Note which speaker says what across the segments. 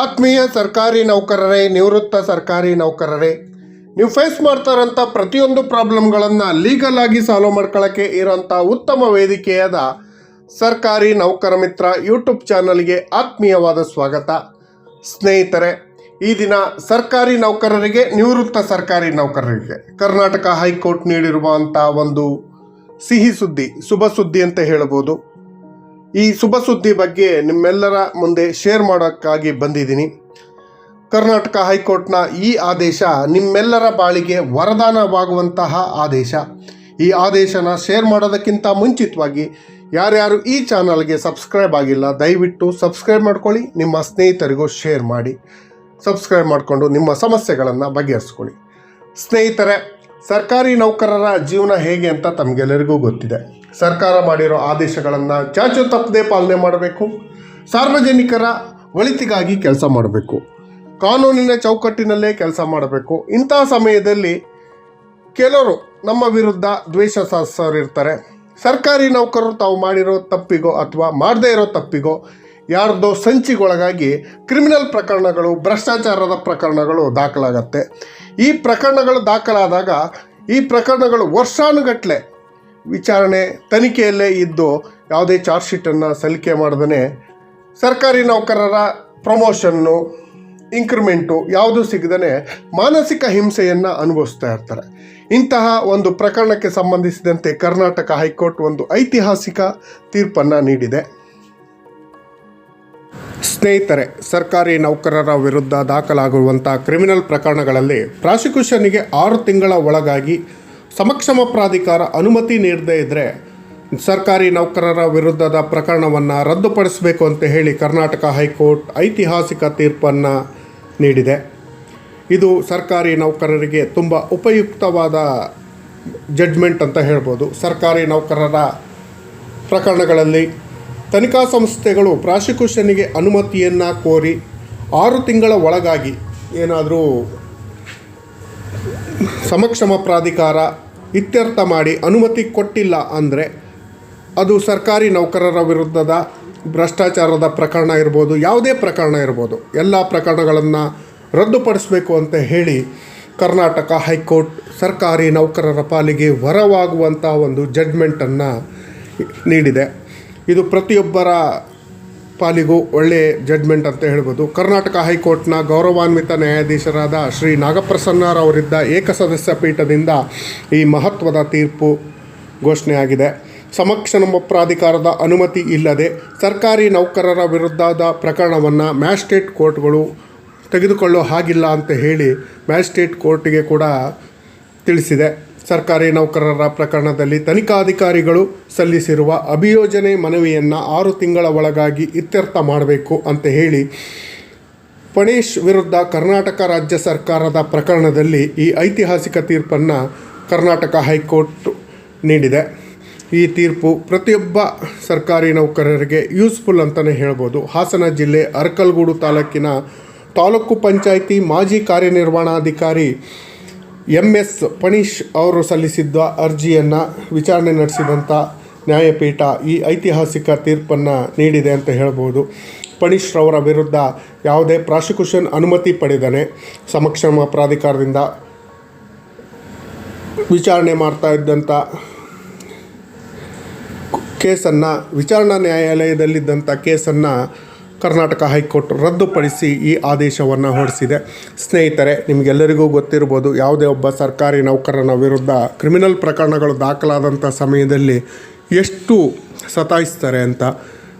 Speaker 1: ಆತ್ಮೀಯ ಸರ್ಕಾರಿ ನೌಕರರೇ, ನಿವೃತ್ತ ಸರ್ಕಾರಿ ನೌಕರರೇ, ನೀವು ಫೇಸ್ ಮಾಡ್ತಾರಂಥ ಪ್ರತಿಯೊಂದು ಪ್ರಾಬ್ಲಮ್ಗಳನ್ನು ಲೀಗಲ್ ಆಗಿ ಸಾಲ್ವ್ ಮಾಡ್ಕೊಳ್ಳೋಕ್ಕೆ ಇರೋಂಥ ಉತ್ತಮ ವೇದಿಕೆಯಾದ ಸರ್ಕಾರಿ ನೌಕರ ಮಿತ್ರ ಯೂಟ್ಯೂಬ್ ಚಾನಲ್ಗೆ ಆತ್ಮೀಯವಾದ ಸ್ವಾಗತ. ಸ್ನೇಹಿತರೆ, ಈ ದಿನ ಸರ್ಕಾರಿ ನೌಕರರಿಗೆ, ನಿವೃತ್ತ ಸರ್ಕಾರಿ ನೌಕರರಿಗೆ ಕರ್ನಾಟಕ ಹೈಕೋರ್ಟ್ ನೀಡಿರುವಂಥ ಒಂದು ಸಿಹಿ ಸುದ್ದಿ, ಶುಭ ಸುದ್ದಿ ಅಂತ ಹೇಳ್ಬೋದು. ಈ ಶುಭ ಸುದ್ದಿ ಬಗ್ಗೆ ನಿಮ್ಮೆಲ್ಲರ ಮುಂದೆ ಶೇರ್ ಮಾಡೋಕ್ಕಾಗಿ ಬಂದಿದ್ದೀನಿ. ಕರ್ನಾಟಕ ಹೈಕೋರ್ಟ್ನ ಈ ಆದೇಶ ನಿಮ್ಮೆಲ್ಲರ ಬಾಳಿಗೆ ವರದಾನವಾಗುವಂತಹ ಆದೇಶ. ಈ ಆದೇಶನ ಶೇರ್ ಮಾಡೋದಕ್ಕಿಂತ ಮುಂಚಿತವಾಗಿ ಯಾರ್ಯಾರು ಈ ಚಾನಲ್ಗೆ ಸಬ್ಸ್ಕ್ರೈಬ್ ಆಗಿಲ್ಲ, ದಯವಿಟ್ಟು ಸಬ್ಸ್ಕ್ರೈಬ್ ಮಾಡ್ಕೊಳ್ಳಿ, ನಿಮ್ಮ ಸ್ನೇಹಿತರಿಗೂ ಶೇರ್ ಮಾಡಿ. ಸಬ್ಸ್ಕ್ರೈಬ್ ಮಾಡಿಕೊಂಡು ನಿಮ್ಮ ಸಮಸ್ಯೆಗಳನ್ನು ಬಗೆಹರಿಸ್ಕೊಳ್ಳಿ. ಸ್ನೇಹಿತರೆ, ಸರ್ಕಾರಿ ನೌಕರರ ಜೀವನ ಹೇಗೆ ಅಂತ ತಮಗೆಲ್ಲರಿಗೂ ಗೊತ್ತಿದೆ. ಸರ್ಕಾರ ಮಾಡಿರೋ ಆದೇಶಗಳನ್ನು ಚಾಚು ತಪ್ಪದೆ ಪಾಲನೆ ಮಾಡಬೇಕು. ಸಾರ್ವಜನಿಕರ ಒಳಿತಿಗಾಗಿ ಕೆಲಸ ಮಾಡಬೇಕು. ಕಾನೂನಿನ ಚೌಕಟ್ಟಿನಲ್ಲೇ ಕೆಲಸ ಮಾಡಬೇಕು. ಇಂತಹ ಸಮಯದಲ್ಲಿ ಕೆಲವರು ನಮ್ಮ ವಿರುದ್ಧ ದ್ವೇಷ ಸಾಧಿಸೋರಿರ್ತಾರೆ ಸರ್ಕಾರಿ ನೌಕರರು ತಾವು ಮಾಡಿರೋ ತಪ್ಪಿಗೋ ಅಥವಾ ಮಾಡದೇ ಇರೋ ತಪ್ಪಿಗೋ ಯಾರ್ದೋ ಸಂಚಿಗೊಳಗಾಗಿ ಕ್ರಿಮಿನಲ್ ಪ್ರಕರಣಗಳು, ಭ್ರಷ್ಟಾಚಾರದ ಪ್ರಕರಣಗಳು ದಾಖಲಾಗತ್ತೆ. ಈ ಪ್ರಕರಣಗಳು ದಾಖಲಾದಾಗ ಈ ಪ್ರಕರಣಗಳು ವರ್ಷಾನುಗಟ್ಟಲೆ ವಿಚಾರಣೆ ತನಿಖೆಯಲ್ಲೇ ಇದ್ದು ಯಾವುದೇ ಚಾರ್ಜ್ ಶೀಟನ್ನು ಸಲ್ಲಿಕೆ ಮಾಡ್ದೇ ಸರ್ಕಾರಿ ನೌಕರರ ಪ್ರಮೋಷನ್ನು ಇನ್ಕ್ರಿಮೆಂಟು ಯಾವುದೂ ಸಿಗದೇ ಮಾನಸಿಕ ಹಿಂಸೆಯನ್ನು ಅನುಭವಿಸ್ತಾ ಇರ್ತಾರೆ. ಇಂತಹ ಒಂದು ಪ್ರಕರಣಕ್ಕೆ ಸಂಬಂಧಿಸಿದಂತೆ ಕರ್ನಾಟಕ ಹೈಕೋರ್ಟ್ ಒಂದು ಐತಿಹಾಸಿಕ ತೀರ್ಪನ್ನು ನೀಡಿದೆ. ಸ್ನೇಹಿತರೆ, ಸರ್ಕಾರಿ ನೌಕರರ ವಿರುದ್ಧ ದಾಖಲಾಗಿರುವಂಥ ಕ್ರಿಮಿನಲ್ ಪ್ರಕರಣಗಳಲ್ಲಿ ಪ್ರಾಸಿಕ್ಯೂಷನ್ಗೆ ಆರು ತಿಂಗಳ ಒಳಗಾಗಿ ಸಮಕ್ಷಮ ಪ್ರಾಧಿಕಾರ ಅನುಮತಿ ನೀಡದೇ ಇದ್ದರೆ ಸರ್ಕಾರಿ ನೌಕರರ ವಿರುದ್ಧದ ಪ್ರಕರಣವನ್ನು ರದ್ದುಪಡಿಸಬೇಕು ಅಂತ ಹೇಳಿ ಕರ್ನಾಟಕ ಹೈಕೋರ್ಟ್ ಐತಿಹಾಸಿಕ ತೀರ್ಪನ್ನು ನೀಡಿದೆ. ಇದು ಸರ್ಕಾರಿ ನೌಕರರಿಗೆ ತುಂಬ ಉಪಯುಕ್ತವಾದ ಜಡ್ಜ್ಮೆಂಟ್ ಅಂತ ಹೇಳ್ಬೋದು. ಸರ್ಕಾರಿ ನೌಕರರ ಪ್ರಕರಣಗಳಲ್ಲಿ ತನಿಖಾ ಸಂಸ್ಥೆಗಳು ಪ್ರಾಸಿಕ್ಯೂಷನ್ಗೆ ಅನುಮತಿಯನ್ನು ಕೋರಿ ಆರು ತಿಂಗಳ ಒಳಗಾಗಿ ಏನಾದರೂ ಸಮಕ್ಷಮ ಪ್ರಾಧಿಕಾರ ಇತ್ಯರ್ಥ ಮಾಡಿ ಅನುಮತಿ ಕೊಟ್ಟಿಲ್ಲ ಅಂದರೆ ಅದು ಸರ್ಕಾರಿ ನೌಕರರ ವಿರುದ್ಧದ ಭ್ರಷ್ಟಾಚಾರದ ಪ್ರಕರಣ ಇರ್ಬೋದು, ಯಾವುದೇ ಪ್ರಕರಣ ಇರ್ಬೋದು. ಎಲ್ಲ ಪ್ರಕರಣಗಳನ್ನು ರದ್ದುಪಡಿಸಬೇಕು ಅಂತ ಹೇಳಿ ಕರ್ನಾಟಕ ಹೈಕೋರ್ಟ್ ಸರ್ಕಾರಿ ನೌಕರರ ಪಾಲಿಗೆ ವರವಾಗುವಂಥ ಒಂದು ಜಡ್ಮೆಂಟನ್ನು ನೀಡಿದೆ. ಇದು ಪ್ರತಿಯೊಬ್ಬರ ಪಾಲಿಗೂ ಒಳ್ಳೆಯ ಜಡ್ಮೆಂಟ್ ಅಂತ ಹೇಳ್ಬೋದು. ಕರ್ನಾಟಕ ಹೈಕೋರ್ಟ್ನ ಗೌರವಾನ್ವಿತ ನ್ಯಾಯಾಧೀಶರಾದ ಶ್ರೀ ನಾಗಪ್ರಸನ್ನರವರಿದ್ದ ಏಕಸದಸ್ಯ ಪೀಠದಿಂದ ಈ ಮಹತ್ವದ ತೀರ್ಪು ಘೋಷಣೆಯಾಗಿದೆ. ಸಮಕ್ಷಮ ಪ್ರಾಧಿಕಾರದ ಅನುಮತಿ ಇಲ್ಲದೆ ಸರ್ಕಾರಿ ನೌಕರರ ವಿರುದ್ಧದ ಪ್ರಕರಣವನ್ನು ಮ್ಯಾಜಿಸ್ಟ್ರೇಟ್ ಕೋರ್ಟ್ಗಳು ತೆಗೆದುಕೊಳ್ಳೋ ಹಾಗಿಲ್ಲ ಅಂತ ಹೇಳಿ ಮ್ಯಾಜಿಸ್ಟ್ರೇಟ್ ಕೋರ್ಟಿಗೆ ಕೂಡ ತಿಳಿಸಿದೆ. ಸರ್ಕಾರಿ ನೌಕರರ ಪ್ರಕರಣದಲ್ಲಿ ತನಿಖಾಧಿಕಾರಿಗಳು ಸಲ್ಲಿಸಿರುವ ಅಭಿಯೋಜನೆ ಮನವಿಯನ್ನು ಆರು ತಿಂಗಳ ಒಳಗಾಗಿ ಇತ್ಯರ್ಥ ಮಾಡಬೇಕು ಅಂತ ಹೇಳಿ ಪಣೇಶ್ ವಿರುದ್ಧ ಕರ್ನಾಟಕ ರಾಜ್ಯ ಸರ್ಕಾರದ ಪ್ರಕರಣದಲ್ಲಿ ಈ ಐತಿಹಾಸಿಕ ತೀರ್ಪನ್ನು ಕರ್ನಾಟಕ ಹೈಕೋರ್ಟ್ ನೀಡಿದೆ. ಈ ತೀರ್ಪು ಪ್ರತಿಯೊಬ್ಬ ಸರ್ಕಾರಿ ನೌಕರರಿಗೆ ಯೂಸ್ಫುಲ್ ಅಂತಲೇ ಹೇಳ್ಬೋದು. ಹಾಸನ ಜಿಲ್ಲೆ ಅರಕಲ್ಗೂಡು ತಾಲೂಕಿನ ತಾಲೂಕು ಪಂಚಾಯಿತಿ ಮಾಜಿ ಕಾರ್ಯನಿರ್ವಹಣಾಧಿಕಾರಿ ಎಂ ಎಸ್ ಪಣೀಶ್ ಅವರು ಸಲ್ಲಿಸಿದ್ದ ಅರ್ಜಿಯನ್ನು ವಿಚಾರಣೆ ನಡೆಸಿದಂಥ ನ್ಯಾಯಪೀಠ ಈ ಐತಿಹಾಸಿಕ ತೀರ್ಪನ್ನು ನೀಡಿದೆ ಅಂತ ಹೇಳ್ಬೋದು. ಪಣೀಶ್ ರವರ ವಿರುದ್ಧ ಯಾವುದೇ ಪ್ರಾಸಿಕ್ಯೂಷನ್ ಅನುಮತಿ ಪಡೆದನೆ. ಸಮಕ್ಷಮ ಪ್ರಾಧಿಕಾರದಿಂದ ವಿಚಾರಣೆ ಮಾಡ್ತಾ ಇದ್ದಂಥ ಕೇಸನ್ನು ವಿಚಾರಣಾ ನ್ಯಾಯಾಲಯದಲ್ಲಿದ್ದಂಥ ಕೇಸನ್ನು ಕರ್ನಾಟಕ ಹೈಕೋರ್ಟ್ ರದ್ದುಪಡಿಸಿ ಈ ಆದೇಶವನ್ನು ಹೊರಡಿಸಿದೆ. ಸ್ನೇಹಿತರೆ, ನಿಮಗೆಲ್ಲರಿಗೂ ಗೊತ್ತಿರ್ಬೋದು, ಯಾವುದೇ ಒಬ್ಬ ಸರ್ಕಾರಿ ನೌಕರನ ವಿರುದ್ಧ ಕ್ರಿಮಿನಲ್ ಪ್ರಕರಣಗಳು ದಾಖಲಾದಂಥ ಸಮಯದಲ್ಲಿ ಎಷ್ಟು ಸತಾಯಿಸ್ತಾರೆ ಅಂತ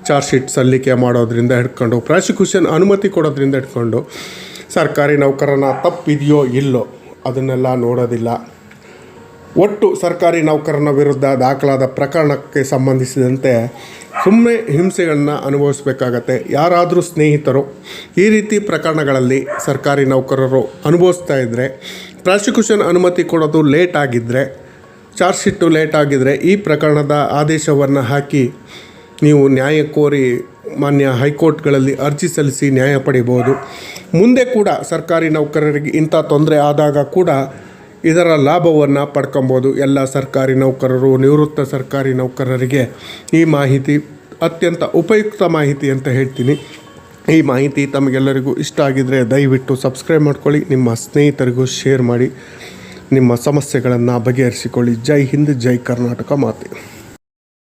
Speaker 1: ಚಾರ್ಜ್ ಶೀಟ್ ಸಲ್ಲಿಕೆ ಮಾಡೋದ್ರಿಂದ ಹಿಡ್ಕೊಂಡು, ಪ್ರಾಸಿಕ್ಯೂಷನ್ ಅನುಮತಿ ಕೊಡೋದ್ರಿಂದ ಹಿಡ್ಕೊಂಡು ಸರ್ಕಾರಿ ನೌಕರನ ತಪ್ಪಿದೆಯೋ ಇಲ್ಲೋ, ಅದನ್ನೆಲ್ಲ ನೋಡೋದಿಲ್ಲ. ಒಟ್ಟು ಸರ್ಕಾರಿ ನೌಕರನ ವಿರುದ್ಧ ದಾಖಲಾದ ಪ್ರಕರಣಕ್ಕೆ ಸಂಬಂಧಿಸಿದಂತೆ ಸುಮ್ಮನೆ ಹಿಂಸೆಗಳನ್ನು ಅನುಭವಿಸಬೇಕಾಗತ್ತೆ. ಯಾರಾದರೂ ಸ್ನೇಹಿತರು ಈ ರೀತಿ ಪ್ರಕರಣಗಳಲ್ಲಿ ಸರ್ಕಾರಿ ನೌಕರರು ಅನುಭವಿಸ್ತಾ ಇದ್ದರೆ ಪ್ರಾಸಿಕ್ಯೂಷನ್ ಅನುಮತಿ ಕೊಡೋದು ಲೇಟ್ ಆಗಿದ್ದರೆ ಚಾರ್ಜ್ ಶೀಟು ಲೇಟ್ ಆಗಿದ್ದರೆ ಈ ಪ್ರಕರಣದ ಆದೇಶವನ್ನು ಹಾಕಿ ನೀವು ನ್ಯಾಯ ಕೋರಿ ಮಾನ್ಯ ಹೈಕೋರ್ಟ್ಗಳಲ್ಲಿ ಅರ್ಜಿ ಸಲ್ಲಿಸಿ ನ್ಯಾಯ ಪಡಿಬೋದು ಮುಂದೆ ಕೂಡ ಸರ್ಕಾರಿ ನೌಕರರಿಗೆ ಇಂಥ ತೊಂದರೆ ಆದಾಗ ಕೂಡ ಇದರ ಲಾಭವನ್ನು ಪಡ್ಕೊಬೋದು. ಎಲ್ಲ ಸರ್ಕಾರಿ ನೌಕರರು, ನಿವೃತ್ತ ಸರ್ಕಾರಿ ನೌಕರರಿಗೆ ಈ ಮಾಹಿತಿ ಅತ್ಯಂತ ಉಪಯುಕ್ತ ಮಾಹಿತಿ ಅಂತ ಹೇಳ್ತೀನಿ. ಈ ಮಾಹಿತಿ ತಮಗೆಲ್ಲರಿಗೂ ಇಷ್ಟ ಆಗಿದ್ದರೆ ದಯವಿಟ್ಟು ಸಬ್ಸ್ಕ್ರೈಬ್ ಮಾಡ್ಕೊಳ್ಳಿ, ನಿಮ್ಮ ಸ್ನೇಹಿತರಿಗೂ ಶೇರ್ ಮಾಡಿ, ನಿಮ್ಮ ಸಮಸ್ಯೆಗಳನ್ನು ಬಗೆಹರಿಸಿಕೊಳ್ಳಿ. ಜೈ ಹಿಂದ್, ಜೈ ಕರ್ನಾಟಕ ಮಾತೆ.